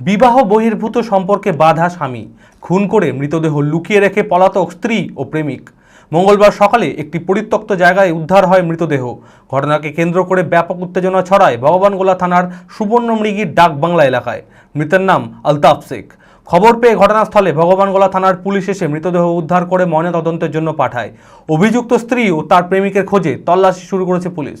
বিবাহ বহির্ভূত সম্পর্কে বাধা স্বামী। খুন করে মৃতদেহ লুকিয়ে রেখে পলাতক স্ত্রী ও প্রেমিক। মঙ্গলবার সকালে একটি পরিত্যক্ত জায়গায় উদ্ধার হয় মৃতদেহ। ঘটনাকে কেন্দ্র করে ব্যাপক উত্তেজনা ছড়ায় ভগবানগোলা থানার সুবর্ণমৃগীর ডাক বাংলা এলাকায়। মৃতের নাম আলতাফ শেখ। খবর পেয়ে ঘটনাস্থলে ভগবানগোলা থানার পুলিশ এসে মৃতদেহ উদ্ধার করে ময়নাতদন্তের জন্য পাঠায়। অভিযুক্ত স্ত্রী ও তার প্রেমিকের খোঁজে তল্লাশি শুরু করেছে পুলিশ।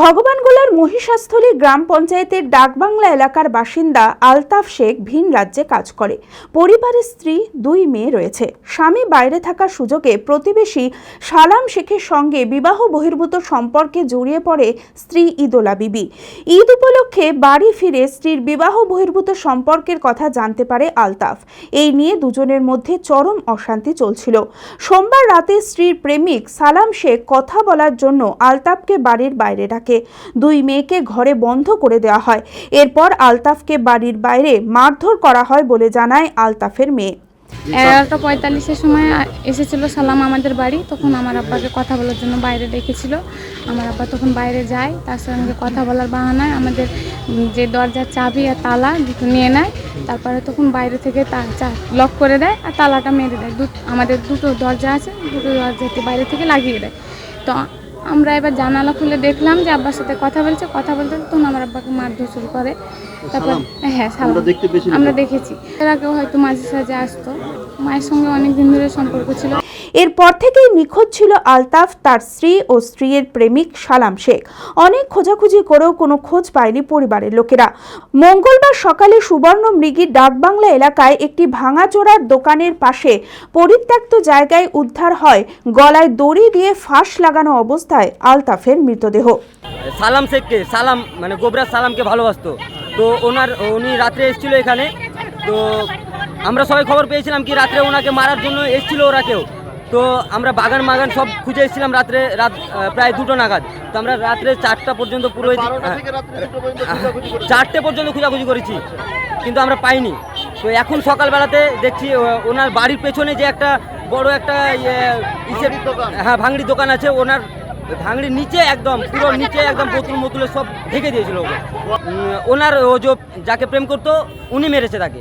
ভগবানগোলার মহিষাস্থলী গ্রাম পঞ্চায়েতের ডাকবাংলা এলাকার বাসিন্দা আলতাফ শেখ ভিন রাজ্যে কাজ করে। পরিবারের স্ত্রী, দুই মেয়ে রয়েছে। স্বামী বাইরে থাকার সুযোগে প্রতিবেশী সালাম শেখের সঙ্গে বিবাহ বহির্ভূত সম্পর্কে জড়িয়ে পড়ে স্ত্রী ইদোলা বিবি। ঈদ উপলক্ষে বাড়ি ফিরে স্ত্রীর বিবাহ বহির্ভূত সম্পর্কের কথা জানতে পারে আলতাফ। এই নিয়ে দুজনের মধ্যে চরম অশান্তি চলছিল। সোমবার রাতে স্ত্রীর প্রেমিক সালাম শেখ কথা বলার জন্য আলতাফকে বাড়ির বাইরে ডাকে। দুই মেয়েকে ঘরে বন্ধ করে দেওয়া হয়। এরপর আলতাফকে বাড়ির বাইরে মারধর করা হয় বলে জানায় আলতাফের মেয়ে। এগারোটা পঁয়তাল্লিশের সময় এসেছিল সালাম আমাদের বাড়ি। তখন আমার আব্বাকে কথা বলার জন্য বাইরে ডেকেছিল আমার আব্বা তখন বাইরে যায়, তার সঙ্গে কথা বলার বাহানায় আমাদের যে দরজার চাবি আর তালা দুটো নিয়ে নেয়। তারপরে তখন বাইরে থেকে লক করে দেয় আর তালাটা মেরে দেয়। দু আমাদের দুটো দরজা আছে, দুটো দরজাতে বাইরে থেকে লাগিয়ে দেয়। তো আমরা এবার জানালা খুলে দেখলাম যে আব্বার সাথে কথা বলছে কথা বলতে তখন আমার আব্বাকে মারধর শুরু করে। তারপর হ্যাঁ সালাম। আমরা আমরা দেখেছি। এর আগেও হয়তো মাঝে সাঝে আসতো। মায়ের সঙ্গে অনেক দিন ধরে সম্পর্ক ছিল। এরপর থেকেই নিখোঁজ ছিল আলতাফ, তার স্ত্রী ও স্ত্রীর প্রেমিক সালাম শেখ। অনেক খোঁজাখুঁজি করেও কোনো খোঁজ পায়নি পরিবারের লোকেরা। মঙ্গলবার সকালে সুবর্ণ মৃগীর ডাকবাংলা এলাকায় একটি ভাঙাচোরার দোকানের পাশে পরিত্যক্ত জায়গায় উদ্ধার হয়। গলায় দড়ি দিয়ে ফাঁস লাগানো অবস্থায় আলতাফের মৃতদেহ। সালাম শেখকে, সালাম মানে গোবরা সালামকে ভালোবাসতো। তো ওনার, উনি রাত্রে এসেছিল এখানে। তো আমরা সবাই খবর পেয়েছিলাম কি রাত্রে ওনাকে মারার জন্য এসেছিল ওরা কেউ। তো আমরা বাগান মাগান সব খুঁজে এসেছিলাম রাত্রে রাত প্রায় দুটো নাগাদ। তো আমরা রাত্রে চারটা পর্যন্ত পুরো এই- হ্যাঁ, চারটে পর্যন্ত খোঁজাখুঁজি করেছি কিন্তু আমরা পাইনি। তো এখন সকালবেলাতে দেখছি ওনার বাড়ির পেছনে যে একটা বড় একটা ইয়ে, ইসের হ্যাঁ ভাঙড়ি দোকান আছে ওনার ভাঙড়ির নিচে একদম পুরো নিচে একদম বোতল মোতুলে সব ঢেকে দিয়েছিল ওকে। ওনার ও যে যাকে প্রেম করতো উনি মেরেছে তাকে।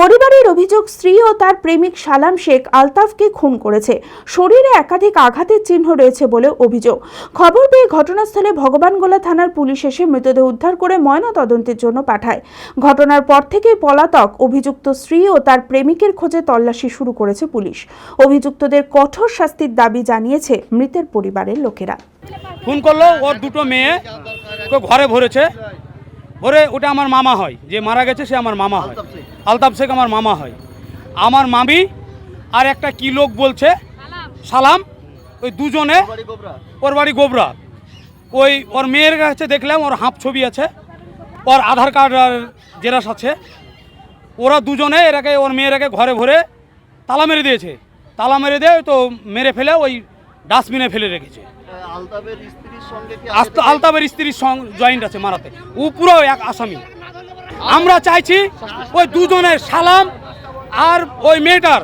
পরিবারের অভিযোগ, স্ত্রী ও তার প্রেমিক সালাম শেখ আলতাফকে খুন করেছে। শরীরে একাধিক আঘাতের চিহ্ন রয়েছে বলে অভিযোগ। খবর পেয়ে ঘটনাস্থলে ভগবানগোলা থানার পুলিশ এসে মৃতদেহ উদ্ধার করে ময়না তদন্তের জন্য পাঠায়। ঘটনার পর থেকেই পলাতক, অভিযুক্ত স্ত্রী ও তার প্রেমিকের খোঁজে তল্লাশি শুরু করেছে পুলিশ। অভিযুক্তদের কঠোর শাস্তির দাবি জানিয়েছে মৃতের পরিবারের লোকেরা। খুন করল ওর দুটো মেয়ে ঘরে ভরেছে। ভরে ওটা আমার মামা হয়। যে মারা গেছে সে আমার মামা হয়। আলতাফ শেখ আমার মামা হয়। আমার মামি আর একটা কি লোক বলছে? সালাম। ওই দুজনে ওর বাড়ি গোবরা। ওই ওর মেয়ের কাছে দেখলাম ওর হাঁপ ছবি আছে ওর আধার কার্ড আর জেরাস আছে। ওরা দুজনে এরাকে ওর মেয়েরাকে ঘরে ভরে তালা মেরে দিয়েছে। তালা মেরে দিয়ে তো মেরে ফেলে ওই ডাস্টবিনে ফেলে রেখেছে। আলতাবের স্ত্রীর সঙ্গে আলতাবের স্ত্রীর জয়েন্ট আছে মারাতে। ও পুরো এক আসামি। আমরা চাইছি ওই দুজনের সালাম আর ওই মেয়েটার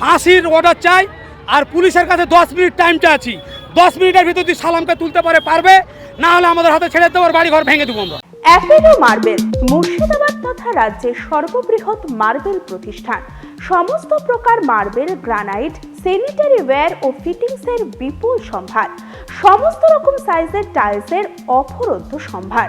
ফাঁসির অর্ডার চাই আর পুলিশের কাছে দশ মিনিট টাইমটা আছি। দশ মিনিটের ভিতর যদি সালামকে তুলতে পারে, পারবে, না হলে আমাদের হাতে ছেড়ে দেবো বাড়ি ঘর ভেঙে দেবো আমরা। অ্যাপেলো মার্বেল, মুর্শিদাবাদ তথা রাজ্যের সর্ববৃহৎ মার্বেল প্রতিষ্ঠান। সমস্ত প্রকার মার্বেল, গ্রানাইট স্যানিটারি ওয়্যার ও ফিটিংসের বিপুল সম্ভার। সমস্ত রকম সাইজের টাইলসের অফরন্ত সম্ভার।